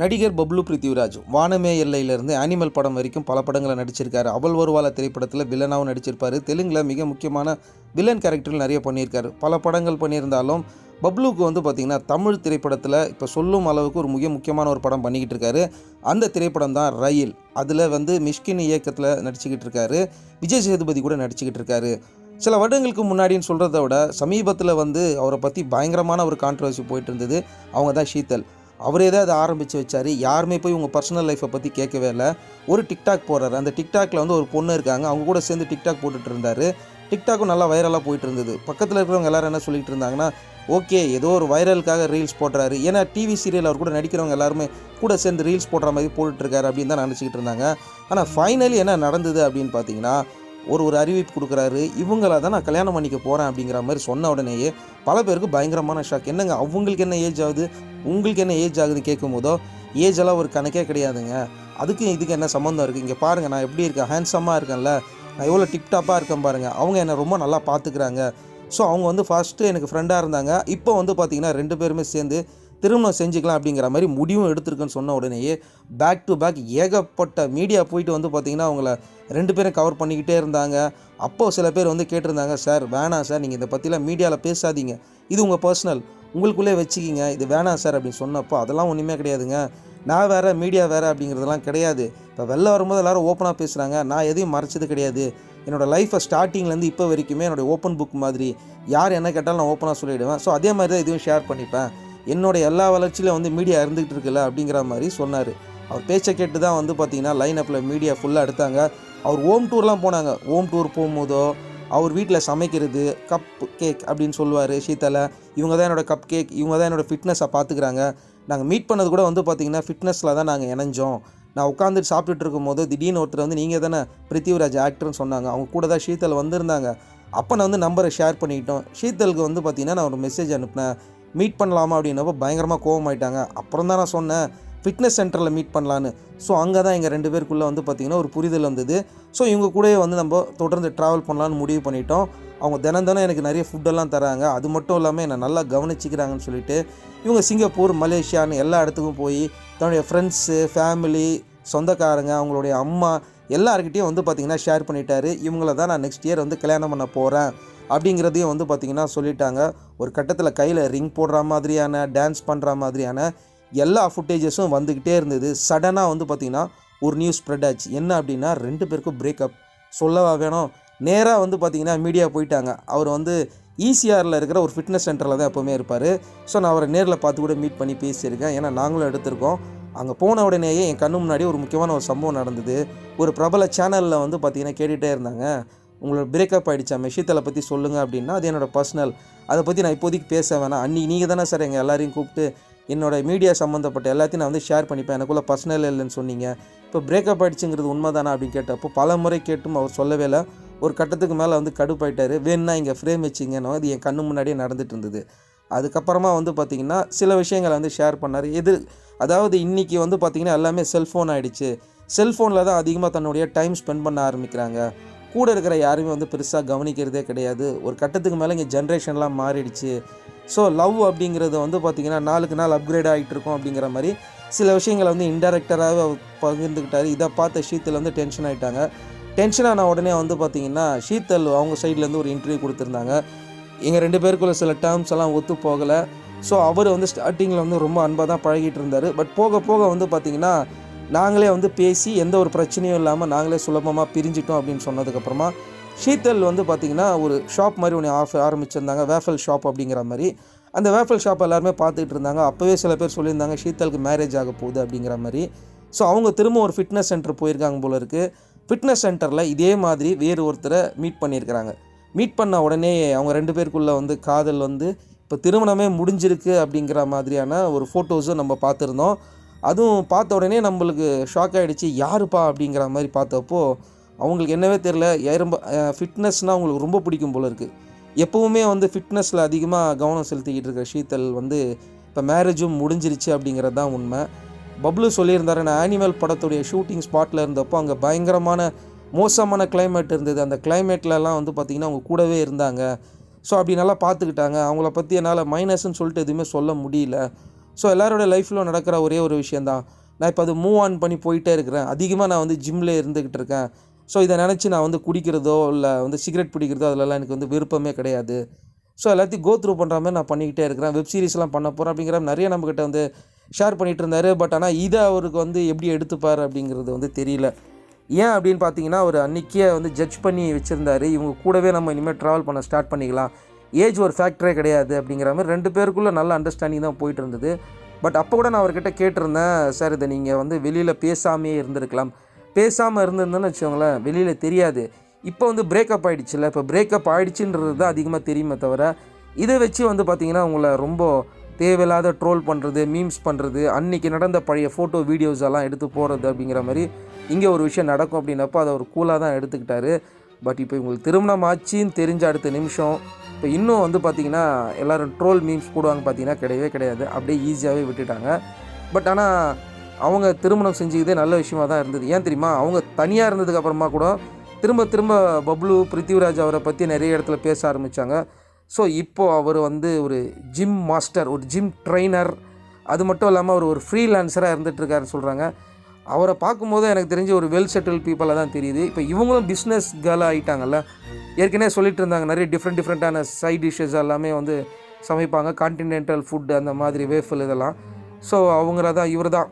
நடிகர் பப்ளு பிருத்திவிராஜ் வானமே எல்லையிலிருந்து அனிமல் படம் வரைக்கும் பல படங்களை நடிச்சிருக்காரு. அவள் வருவாள திரைப்படத்தில் வில்லனாகவும் நடிச்சிருப்பாரு. தெலுங்கில் மிக முக்கியமான வில்லன் கேரக்டர் நிறைய பண்ணியிருக்காரு. பல படங்கள் பண்ணியிருந்தாலும் பப்ளுக்கு வந்து பார்த்திங்கன்னா தமிழ் திரைப்படத்தில் இப்போ சொல்லும் அளவுக்கு ஒரு மிக முக்கியமான ஒரு படம் பண்ணிக்கிட்டு இருக்காரு அந்த திரைப்படம் தான் ரயில். அதில் வந்து மிஷ்கின் இயக்கத்தில் நடிச்சுக்கிட்டு இருக்காரு விஜய் சேதுபதி கூட நடிச்சுக்கிட்டு இருக்காரு சில வருடங்களுக்கு முன்னாடின்னு சொல்கிறத விட சமீபத்தில் வந்து அவரை பற்றி பயங்கரமான ஒரு கான்ட்ரவர்சி போயிட்டு இருந்தது. அவங்க தான் ஷீத்தல். அவரே தான் அதை ஆரம்பித்து வச்சார். யாருமே போய் உங்கள் பர்சனல் லைஃப்பை பற்றி கேட்கவே இல்லை. ஒரு டிக்டாக் போடுறாரு. அந்த டிக்டாக்ல வந்து ஒரு பொண்ணு இருக்காங்க. அவங்க கூட சேர்ந்து டிக்டாக் போட்டுட்டு இருந்தார். டிக்டாக்கும் நல்லா வைரலாக போயிட்டு இருந்தது. பக்கத்தில் இருக்கிறவங்க எல்லாரும் என்ன சொல்லிட்டு இருந்தாங்கன்னா ஓகே ஏதோ ஒரு வைரலுக்காக ரீல்ஸ் போடுறாரு. ஏன்னா டிவி சீரியல் அவர் கூட நடிக்கிறவங்க எல்லாருமே கூட சேர்ந்து ரீல்ஸ் போடுற மாதிரி போட்டுட்ருக்காரு அப்படின்னு தான் நினச்சிக்கிட்டு இருந்தாங்க. ஆனால் ஃபைனலி என்ன நடந்தது அப்படின்னு பார்த்தீங்கன்னா ஒரு ஒரு அறிவிப்பு கொடுக்குறாரு. இவங்கள தான் நான் கல்யாணம் பண்ணிக்க போகிறேன் அப்படிங்கிற மாதிரி சொன்ன உடனேயே பல பேருக்கு பயங்கரமான ஷாக் என்னங்க அவங்களுக்கு என்ன ஏஜ் ஆகுது? உங்களுக்கு என்ன ஏஜ் ஆகுது கேட்கும் போதோ ஏஜ் எல்லாம் ஒரு கணக்கே கிடையாதுங்க. அதுக்கும் இதுக்கு என்ன சம்மந்தம் இருக்குது இங்கே பாருங்கள் நான் எப்படி இருக்கேன்? ஹேண்ட்ஸமாக இருக்கேன்ல. நான் எவ்வளோ டிப்டாப்பாக இருக்கேன் பாருங்கள் அவங்க என்னை ரொம்ப நல்லா பார்த்துக்கிறாங்க. ஸோ அவங்க வந்து ஃபஸ்ட்டு எனக்கு ஃப்ரெண்டாக இருந்தாங்க. இப்போ வந்து பார்த்திங்கன்னா ரெண்டு பேருமே சேர்ந்து திருமணம் செஞ்சுக்கலாம் அப்படிங்கிற மாதிரி முடிவும் எடுத்திருக்குன்னு சொன்ன உடனேயே பேக் டு பேக் ஏகப்பட்ட மீடியா போயிட்டு வந்து பார்த்திங்கன்னா அவங்கள ரெண்டு பேரும் கவர் பண்ணிக்கிட்டே இருந்தாங்க. அப்போது சில பேர் வந்து கேட்டிருந்தாங்க சார் வேணாம் சார் நீங்கள் இதை பற்றிலாம் மீடியாவில் பேசாதீங்க. இது உங்கள் பர்சனல் உங்களுக்குள்ளே வச்சுக்கிங்க. இது வேணாம் சார் அப்படின்னு சொன்னப்போ அதெல்லாம் ஒன்றுமே கிடையாதுங்க. நான் வேறு மீடியா வேறு அப்படிங்கிறதெல்லாம் கிடையாது. இப்போ வெளில வரும்போது எல்லோரும் ஓப்பனாக பேசுகிறாங்க நான் எதையும் மறைச்சது கிடையாது. என்னோடய லைஃப்பை ஸ்டார்டிங்லேருந்து இப்போ வரைக்குமே என்னோடய ஓப்பன் புக் மாதிரி யார் என்ன கேட்டாலும் நான் ஓப்பனாக சொல்லிவிடுவேன் ஸோ அதே மாதிரி தான் இதுவும் ஷேர் பண்ணிப்பேன். என்னோடய எல்லா வளர்ச்சியிலும் வந்து மீடியா இருந்துகிட்டு இருக்குல்ல அப்படிங்கிற மாதிரி சொன்னார். அவர் பேச்சை கேட்டு தான் வந்து பார்த்தீங்கன்னா லைன் அப்பில் மீடியா ஃபுல்லாக எடுத்தாங்க. அவர் ஓம் டூர்லாம் போனாங்க. ஓம் டூர் போகும்போதோ அவர் வீட்டில் சமைக்கிறது கப் கேக் அப்படின்னு சொல்லுவார் சீத்தலை இவங்க தான் என்னோடய கப் கேக் இவங்க தான் என்னோடய ஃபிட்னஸை பார்த்துக்கிறாங்க நாங்கள் மீட் பண்ணது கூட வந்து பார்த்திங்கன்னா ஃபிட்னஸில் தான் நாங்கள் இணைஞ்சோம். நான் உட்காந்துட்டு சாப்பிட்டுட்டு இருக்கும்போது திடீர்னு ஒருத்தர் வந்து நீங்கள் தானே பிருத்திவிராஜ் ஆக்டர்னு சொன்னாங்க. அவங்க கூட தான் ஷீத்தல் வந்திருந்தாங்க. அப்போ நான் வந்து நம்பரை ஷேர் பண்ணிக்கிட்டோம். ஷீத்தலுக்கு வந்து பார்த்திங்கன்னா நான் ஒரு மெசேஜ் அனுப்பினேன். மீட் பண்ணலாமா அப்படின்னப்போ பயங்கரமாக கோவம் ஆயிட்டாங்க அப்புறம் தான் நான் சொன்னேன் ஃபிட்னஸ் சென்டரில் மீட் பண்ணலான்னு. ஸோ அங்கே தான் எங்கள் ரெண்டு பேருக்குள்ளே வந்து பார்த்திங்கன்னா ஒரு புரிதல் வந்தது. ஸோ இவங்க கூடயே வந்து நம்ம தொடர்ந்து ட்ராவல் பண்ணலான்னு முடிவு பண்ணிட்டோம். அவங்க தினம் தினம் எனக்கு நிறைய ஃபுட்டெல்லாம் தராங்க. அது மட்டும் இல்லாமல் என்னை நல்லா கவனிச்சிக்கிறாங்கன்னு சொல்லிட்டு இவங்க சிங்கப்பூர் மலேசியான்னு எல்லா இடத்துக்கும் போய் தன்னுடைய ஃப்ரெண்ட்ஸு ஃபேமிலி சொந்தக்காரங்க அவங்களுடைய அம்மா எல்லாருக்கிட்டையும் வந்து பார்த்திங்கன்னா ஷேர் பண்ணிட்டாரு. இவங்கள தான் நான் நெக்ஸ்ட் இயர் வந்து கல்யாணம் பண்ண போகிறேன் அப்படிங்கிறதையும் வந்து பார்த்திங்கன்னா சொல்லிட்டாங்க. ஒரு கட்டத்தில் கையில் ரிங் போடுற மாதிரியான டான்ஸ் பண்ணுற மாதிரியான எல்லா ஃபுட்டேஜஸும் வந்துக்கிட்டே இருந்தது. சடனாக வந்து பார்த்திங்கன்னா ஒரு நியூஸ் ஸ்ப்ரெட் ஆச்சு. என்ன அப்படின்னா ரெண்டு பேருக்கும் பிரேக்கப் சொல்லவா வேணும்? நேராக வந்து பார்த்திங்கன்னா மீடியா போயிட்டாங்க. அவர் வந்து ஈசிஆரில் இருக்கிற ஒரு ஃபிட்னஸ் சென்டரில் தான் எப்போவுமே இருப்பார். ஸோ நான் அவரை நேரில் பார்த்து கூட மீட் பண்ணி பேசியிருக்கேன். ஏன்னா நாங்களும் எடுத்திருக்கோம். அங்கே போன உடனேயே என் கண்ணு முன்னாடி ஒரு முக்கியமான ஒரு சம்பவம் நடந்தது. ஒரு பிரபல சேனலில் வந்து பார்த்திங்கன்னா கேட்டுகிட்டே இருந்தாங்க. உங்களோட பிரேக்கப் ஆகிடுச்சா விஷயத்தை பற்றி சொல்லுங்கள் அப்படின்னா அது என்னோடய பர்சனல் அதை பற்றி நான் இப்போதைக்கு பேச வேணாம். அன்றைக்கி நீங்கள் தானே சார் எங்கள் எல்லாரையும் கூப்பிட்டு என்னோட மீடியா சம்மந்தப்பட்ட எல்லாத்தையும் நான் வந்து ஷேர் பண்ணிப்பேன். எனக்குள்ளே பர்சனல் இல்லைன்னு சொன்னீங்க. இப்போ பிரேக்கப் ஆகிடுச்சுங்கிறது உண்மை தானே அப்படின்னு கேட்டப்போ பல முறை கேட்டும் அவர் சொல்லவே இல்லை. ஒரு கட்டத்துக்கு மேலே வந்து கடுப்பாயிட்டார். வேணுன்னா இங்கே ஃப்ரேம் வச்சிங்கன்னு அது என் கண்ணு முன்னாடியே நடந்துட்டு இருந்தது. அதுக்கப்புறமா வந்து பார்த்திங்கன்னா சில விஷயங்களை வந்து ஷேர் பண்ணார். எது அதாவது இன்றைக்கி வந்து பார்த்திங்கன்னா எல்லாமே செல்ஃபோன் ஆகிடுச்சு செல்ஃபோனில் தான் அதிகமாக தன்னுடைய டைம் ஸ்பெண்ட் பண்ண ஆரம்பிக்கிறாங்க. கூட இருக்கிற யாருமே வந்து பெருசாக கவனிக்கிறதே கிடையாது. ஒரு கட்டத்துக்கு மேலே இங்கே ஜென்ரேஷன்லாம் மாறிடுச்சு. ஸோ லவ் அப்படிங்கிறது வந்து பார்த்திங்கன்னா நாளுக்கு நாள் அப்கிரேட் ஆகிட்டு இருக்கும் அப்படிங்கிற மாதிரி சில விஷயங்களை வந்து இன்டெரக்டராகவே பகிர்ந்துக்கிட்டாரு. இதை பார்த்த ஷீத்தில் வந்து டென்ஷன் ஆகிட்டாங்க டென்ஷன் ஆன உடனே வந்து பார்த்திங்கன்னா ஷீத்தல் அவங்க சைட்லேருந்து ஒரு இன்டர்வியூ கொடுத்துருந்தாங்க. எங்கள் ரெண்டு பேருக்குள்ள சில டேர்ம்ஸ் எல்லாம் ஒத்து போகலை. ஸோ அவர் வந்து ஸ்டார்டிங்கில் வந்து ரொம்ப அன்பாக தான் பழகிட்டு இருந்தார். பட் போக போக வந்து பார்த்திங்கன்னா நாங்களே வந்து பேசி எந்த ஒரு பிரச்சனையும் இல்லாமல் நாங்களே சுலபமாக பிரிஞ்சிட்டோம் அப்படின்னு சொன்னதுக்கப்புறமா ஷீத்தல் வந்து பார்த்திங்கன்னா ஒரு ஷாப் மாதிரி ஒன்று ஆஃப் ஆரம்பிச்சிருந்தாங்க வேஃபல் ஷாப் அப்படிங்கிற மாதிரி. அந்த வேஃபல் ஷாப் எல்லாருமே பார்த்துட்டு இருந்தாங்க. அப்போவே சில பேர் சொல்லியிருந்தாங்க ஷீத்தலுக்கு மேரேஜ் ஆக போகுது அப்படிங்கிற மாதிரி. ஸோ அவங்க திரும்ப ஒரு ஃபிட்னஸ் சென்டர் போயிருக்காங்க போல இருக்குது ஃபிட்னஸ் சென்டரில் இதே மாதிரி வேறு ஒருத்தரை மீட் பண்ணியிருக்கிறாங்க. மீட் பண்ண உடனே அவங்க ரெண்டு பேருக்குள்ளே வந்து காதல் வந்து இப்போ திருமணமே முடிஞ்சிருக்கு அப்படிங்கிற மாதிரியான ஒரு ஃபோட்டோஸும் நம்ம பார்த்துருந்தோம். அதுவும் பார்த்த உடனே நம்மளுக்கு ஷாக் ஆகிடுச்சு யாருப்பா? அப்படிங்கிற மாதிரி பார்த்தப்போ அவங்களுக்கு என்னவே தெரில ரொம்ப ஃபிட்னஸ்னால் அவங்களுக்கு ரொம்ப பிடிக்கும் போல இருக்குது எப்போவுமே வந்து ஃபிட்னஸில் அதிகமாக கவனம் செலுத்திக்கிட்டு இருக்கிற ஷீத்தல் வந்து இப்போ மேரேஜும் முடிஞ்சிருச்சு அப்படிங்கிறது தான் உண்மை. பப்ளு சொல்லியிருந்தாரு நான் ஆனிமல் படத்துடைய ஷூட்டிங் ஸ்பாட்டில் இருந்தப்போ அங்கே பயங்கரமான மோசமான கிளைமேட் இருந்தது. அந்த கிளைமேட்லலாம் வந்து பார்த்திங்கன்னா அவங்க கூடவே இருந்தாங்க. ஸோ அப்படி நல்லா பார்த்துக்கிட்டாங்க. அவங்கள பற்றி என்னால் மைனஸ்ன்னு சொல்லிட்டு எதுவுமே சொல்ல முடியல. ஸோ எல்லாரோட லைஃப்பில் நடக்கிற ஒரே ஒரு விஷயந்தான் நான் இப்போ அது மூவ் ஆன் பண்ணி போயிட்டே இருக்கிறேன். அதிகமாக நான் வந்து ஜிம்மில் இருந்துக்கிட்டு இருக்கேன். ஸோ இதை நினச்சி நான் வந்து குடிக்கிறதோ இல்லை வந்து சிகரெட் பிடிக்கிறதோ அதிலலாம் எனக்கு வந்து விருப்பமே கிடையாது. ஸோ எல்லாத்தையும் கோ த்ரூ பண்ணுற மாதிரி நான் பண்ணிக்கிட்டே இருக்கிறேன். வெப் சீரிஸ்லாம் பண்ண போகிறேன் அப்படிங்கிற நிறைய நம்மக்கிட்ட வந்து ஷேர் பண்ணிகிட்டு இருந்தார். பட் ஆனால் இதை அவருக்கு வந்து எப்படி எடுத்துப்பார் அப்படிங்கிறது வந்து தெரியல. ஏன் அப்படின்னு பார்த்தீங்கன்னா அவர் அன்றைக்கே வந்து ஜட்ஜ் பண்ணி வச்சுருந்தாரு. இவங்க கூடவே நம்ம இனிமேல் ட்ராவல் பண்ண ஸ்டார்ட் பண்ணிக்கலாம். ஏஜ் ஒரு ஃபேக்டரே கிடையாது அப்படிங்கிற மாதிரி ரெண்டு பேருக்குள்ளே நல்ல அண்டர்ஸ்டாண்டிங் தான் போயிட்டு இருந்தது பட் அப்போ கூட நான் அவர்கிட்ட கேட்டிருந்தேன் சார் இதை நீங்கள் வந்து வெளியில் பேசாமையே இருந்திருக்கலாம். பேசாமல் இருந்திருந்தேன்னு வச்சுக்கோங்களேன் வெளியில் தெரியாது. இப்போ வந்து பிரேக்கப் ஆகிடுச்சுல இப்போ பிரேக்கப் ஆகிடுச்சுன்றது தான் அதிகமாக தெரியுமே தவிர இதை வச்சு வந்து பார்த்திங்கன்னா உங்களை ரொம்ப தேவையில்லாத ட்ரோல் பண்ணுறது மீம்ஸ் பண்ணுறது அன்றைக்கி நடந்த பழைய ஃபோட்டோ வீடியோஸ் எல்லாம் எடுத்து போகிறது அப்படிங்கிற மாதிரி இங்கே ஒரு விஷயம் நடக்கும் அப்படின்னப்போ அதை ஒரு கூலாக தான் எடுத்துக்கிட்டாரு. பட் இப்போ இவங்களுக்கு திருமணம் ஆச்சுன்னு தெரிஞ்ச அடுத்த நிமிஷம் இப்போ இன்னும் வந்து பார்த்திங்கன்னா எல்லோரும் ட்ரோல் மீம்ஸ் போடுவாங்க பார்த்தீங்கன்னா கிடையவே கிடையாது. அப்படியே ஈஸியாகவே விட்டுட்டாங்க. பட் ஆனால் அவங்க திருமணம் செஞ்சுக்கிதே நல்ல விஷயமா தான் இருந்தது. ஏன் தெரியுமா? அவங்க தனியாக இருந்ததுக்கு அப்புறமா கூட திரும்ப திரும்ப பப்ளு பிருத்திவிராஜ் அவரை பற்றி நிறைய இடத்துல பேச ஆரம்பித்தாங்க ஸோ இப்போது அவர் வந்து ஒரு ஜிம் மாஸ்டர் ஒரு ஜிம் ட்ரெய்னர் அது மட்டும் இல்லாமல் அவர் ஒரு ஃப்ரீலான்சராக இருந்துகிட்ருக்காருன்னு சொல்கிறாங்க அவரை பார்க்கும்போது எனக்கு தெரிஞ்ச ஒரு வெல் செட்டில் பீப்புளாக தான் தெரியுது. இப்போ இவங்களும் பிஸ்னஸ் கேர்ளாக ஆகிட்டாங்கல்ல ஏற்கனவே சொல்லிட்டு இருந்தாங்க நிறைய டிஃப்ரெண்ட் டிஃப்ரெண்ட்டான சைட் டிஷ்ஷஸ் எல்லாமே வந்து சமைப்பாங்க. கான்டினென்டல் ஃபுட் அந்த மாதிரி வேஃபல் இதெல்லாம். ஸோ அவங்கள தான் இவர் தான்.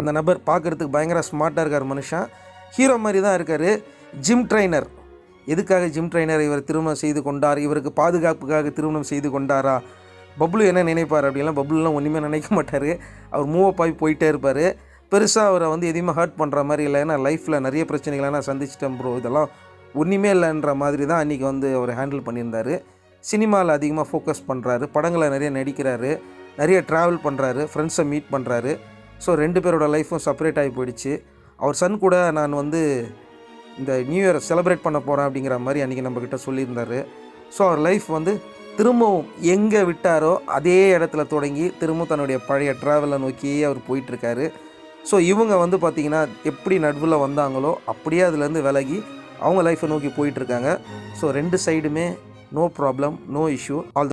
அந்த நபர் பார்க்குறதுக்கு பயங்கர ஸ்மார்ட்டாக இருக்கார் மனுஷன். ஹீரோ மாதிரி தான் இருக்கார். ஜிம் ட்ரைனர் எதுக்காக ஜிம் ட்ரைனர் இவர் திருமணம் செய்து கொண்டார்? இவருக்கு பாதுகாப்புக்காக திருமணம் செய்து கொண்டாரா? பப்ளு என்ன நினைப்பார் அப்படிலாம் பப்ளுலாம் ஒன்றுமே நினைக்க மாட்டார். அவர் மூவ் அப் ஆகி போயிட்டே இருப்பார். பெருசாக அவரை வந்து எதையுமே ஹர்ட் பண்ணுற மாதிரி இல்லை. ஏன்னா லைஃப்பில் நிறைய பிரச்சனைகளை நான் சந்திச்சிட்டேன் ப்ரோ இதெல்லாம் ஒன்றுமே இல்லைன்ற மாதிரி தான் அன்றைக்கி வந்து அவர் ஹேண்டில் பண்ணியிருந்தார். சினிமாவில் அதிகமாக ஃபோக்கஸ் பண்ணுறாரு படங்களை நிறைய நடிக்கிறாரு. நிறைய ட்ராவல் பண்ணுறாரு ஃப்ரெண்ட்ஸை மீட் பண்ணுறாரு ஸோ ரெண்டு பேரோட லைஃப்பும் செப்பரேட் ஆகி போயிடுச்சு. அவர் சன் கூட நான் வந்து இந்த நியூ இயர் செலிப்ரேட் பண்ண போகிறேன் அப்படிங்கிற மாதிரி அன்றைக்கி நம்மக்கிட்ட சொல்லியிருந்தார். ஸோ அவர் லைஃப் வந்து திரும்பவும் எங்கே விட்டாரோ அதே இடத்துல தொடங்கி திரும்பவும் தன்னுடைய பழைய ட்ராவலை நோக்கியே அவர் போயிட்டுருக்காரு ஸோ இவங்க வந்து பார்த்திங்கன்னா எப்படி நடுவில் வந்தாங்களோ அப்படியே அதுலேருந்து விலகி அவங்க லைஃப்பை நோக்கி போயிட்டுருக்காங்க ஸோ ரெண்டு சைடுமே no problem no issue all